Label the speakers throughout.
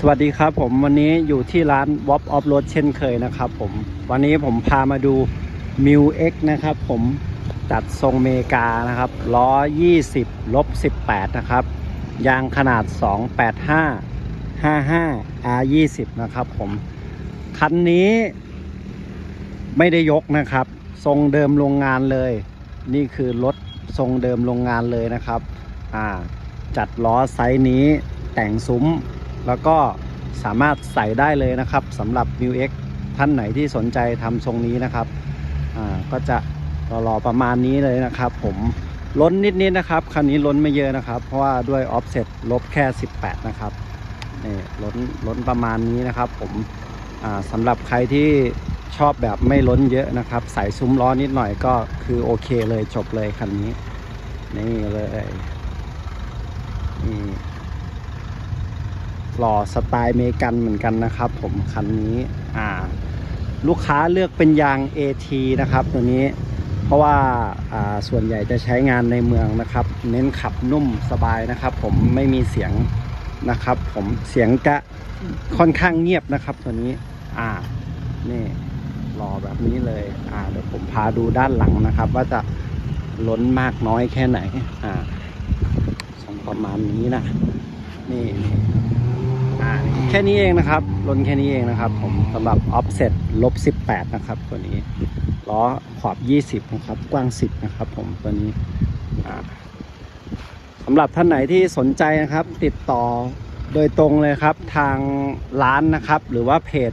Speaker 1: สวัสดีครับผมวันนี้อยู่ที่ร้าน w o p Off Road เช่นเคยนะครับผมวันนี้ผมพามาดู m i w X นะครับผมจัดทรงเมกานะครับล้อ 20ลบ18 นะครับ ยางขนาด 285 55 R 20นะครับผมคันนี้ไม่ได้ยกนะครับ ทรงเดิมโรงงานเลย นี่คือรถทรงเดิมโรงงานเลยนะครับ อ่า จัดล้อไซส์นี้แต่งซุ้ม แล้วก็สามารถใส่ได้เลยนะครับสำหรับ m i w X ท่านไหนที่สนใจทำทรงนี้นะครับก็จะรอๆประมาณนี้เลยนะครับ ผมล้นนิดๆนะครับคันนี้ล้นไม่เยอะนะครับ เพราะว่าด้วย offset ลบแค่ 18 นะครับนี่ล้นล้นประมาณนี้นะครับ ผมสำหรับใครที่ชอบแบบไม่ล้นเยอะนะครับ ใส่ซุ้มล้อนิดหน่อยก็คือโอเคเลยจบเลยคันนี้ นี่เลยนี่ หล่อสไตล์เมกันเหมือนกันนะครับ ผมคันนี้อ่า ลูกค้าเลือกเป็นยาง AT นะครับ ตัวนี้เพราะว่าอ่าส่วนใหญ่จะใช้งานในเมืองนะครับ เน้นขับนุ่มสบายนะครับ ผมไม่มีเสียงนะครับ ผมเสียงจะค่อนข้างเงียบนะครับ ตัวนี้อ่านี่หล่อแบบนี้เลยอ่าเดี๋ยวผมพาดูด้านหลังนะครับ ว่าจะล้นมากน้อยแค่ไหนอ่าทรงประมาณนี้นะ นี่ แค่นี้เองนะครับลนแค่นี้เองนะครับ ผมสำหรับ offset ลบ18 นะครับ ตัวนี้ล้อขอบ 20 นะครับ กว้าง 10 นะครับ ผมตัวนี้สำหรับท่านไหนที่สนใจนะครับ ติดต่อโดยตรงเลยครับทางร้านนะครับ หรือว่าเพจ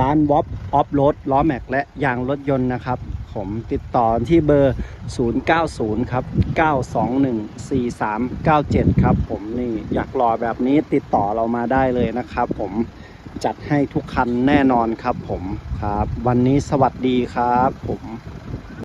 Speaker 1: ร้านวอปออฟโรดล้อแม็กและยางรถยนต์นะครับ ผมติดต่อที่เบอร์ 090 ครับ 921 4397 ครับ ผมนี่อยากรอแบบนี้ติดต่อเรามาได้เลยนะครับ ผมจัดให้ทุกคันแน่นอนครับ ผมครับ วันนี้สวัสดีครับ ผม